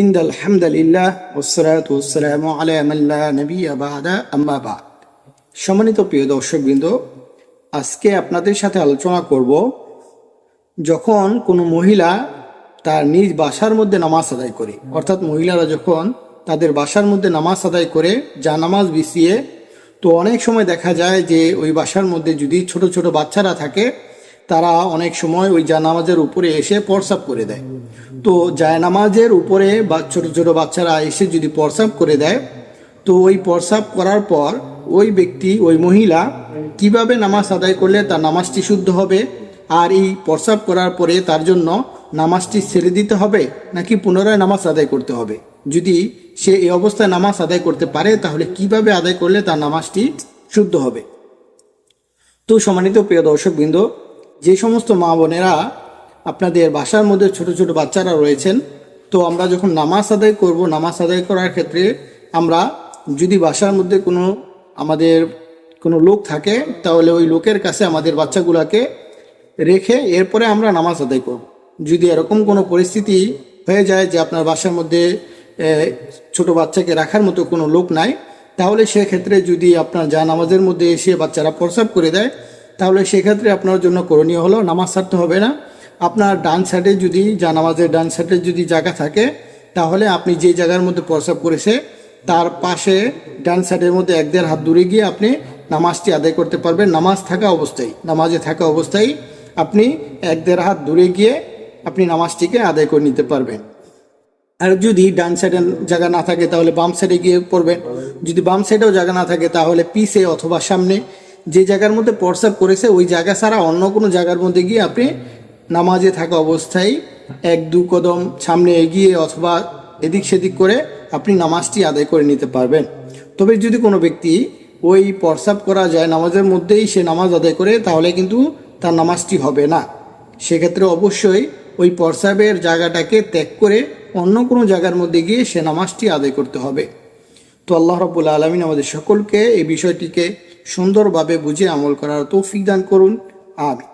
ইন্দ আলহামদুলিল্লাহ ওসরাত ওসালাম আলামাল্লা নবী আবাদা আম্মা সম্মানিত প্রিয় দর্শকবৃন্দ, আজকে আপনাদের সাথে আলোচনা করব যখন কোনো মহিলা তার নিজ বাসার মধ্যে নামাজ আদায় করে, অর্থাৎ মহিলারা যখন তাদের বাসার মধ্যে নামাজ আদায় করে, যা নামাজ বিছিয়ে, তো অনেক সময় দেখা যায় যে ওই বাসার মধ্যে যদি ছোট ছোট বাচ্চারা থাকে তারা অনেক সময় ওই জায়নামাজের উপরে এসে প্রসাব করে দেয়। তো জায়নামাজের উপরে বা ছোট ছোট বাচ্চারা এসে যদি প্রসাব করে দেয়, তো ওই প্রসাব করার পর ওই ব্যক্তি, ওই মহিলা কীভাবে নামাজ আদায় করলে তার নামাজটি শুদ্ধ হবে আর এই প্রসাব করার পরে তার জন্য নামাজটি ছেড়ে দিতে হবে নাকি পুনরায় নামাজ আদায় করতে হবে? যদি সে এই অবস্থায় নামাজ আদায় করতে পারে, তাহলে কীভাবে আদায় করলে তার নামাজটি শুদ্ধ হবে? তো সম্মানিত প্রিয় দর্শকবৃন্দ যে সমস্ত মা বোনেরা আপনাদের বাসার মধ্যে ছোট ছোট বাচ্চারা রয়েছেন, তো আমরা যখন নামাজ আদায় করব, নামাজ আদায় করার ক্ষেত্রে আমরা যদি বাসার মধ্যে কোনো আমাদের কোনো লোক থাকে, তাহলে ওই লোকের কাছে আমাদের বাচ্চাগুলোকে রেখে এরপরে আমরা নামাজ আদায় করব। যদি এরকম কোনো পরিস্থিতি হয়ে যায় যে আপনার বাসার মধ্যে ছোট বাচ্চাকে রাখার মতো কোনো লোক নাই, তাহলে সেক্ষেত্রে যদি আপনার যা নামাজের মধ্যে এসে বাচ্চারা প্রসাব করে দেয় তাহলে সেক্ষেত্রে আপনার জন্য করণীয় হলো নামাজ ছাড়তে হবে না। আপনার ডান সাইডে যদি যা নামাজের ডান সাইডে যদি জায়গা থাকে, তাহলে আপনি যে জায়গার মধ্যে প্রসাব করেছে, তার পাশে ডান সাইডের মধ্যে এক দেড় হাত দূরে গিয়ে আপনি নামাজটি আদায় করতে পারবেন। নামাজ থাকা অবস্থায়, নামাজে থাকা অবস্থায় আপনি এক দেড় হাত দূরে গিয়ে আপনি নামাজটিকে আদায় করে নিতে পারবেন। আর যদি ডান সাইডে জায়গা না থাকে, তাহলে বাম সাইডে গিয়ে পড়বেন। যদি বাম সাইডেও জায়গা না থাকে, তাহলে পিছে অথবা সামনে যে জায়গার মধ্যে প্রসাব করেছে, ওই জায়গা ছাড়া অন্য কোনো জায়গার মধ্যে গিয়ে আপনি নামাজে থাকা অবস্থায় এক, দু কদম সামনে এগিয়ে অথবা এদিক সেদিক করে আপনি নামাজটি আদায় করে নিতে পারবেন। তবে যদি কোনো ব্যক্তি ওই প্রসাব করা যায় নামাজের মধ্যেই সে নামাজ আদায় করে, তাহলে কিন্তু তার নামাজটি হবে না। সেক্ষেত্রে অবশ্যই ওই প্রসাবের জায়গাটাকে ত্যাগ করে অন্য কোনো জায়গার মধ্যে গিয়ে সে নামাজটি আদায় করতে হবে। তো আল্লাহ রব্বুল আলমিন আমাদের সকলকে এই বিষয়টিকে সুন্দরভাবে বুঝে আমল করার তৌফিক দান করুন। আমি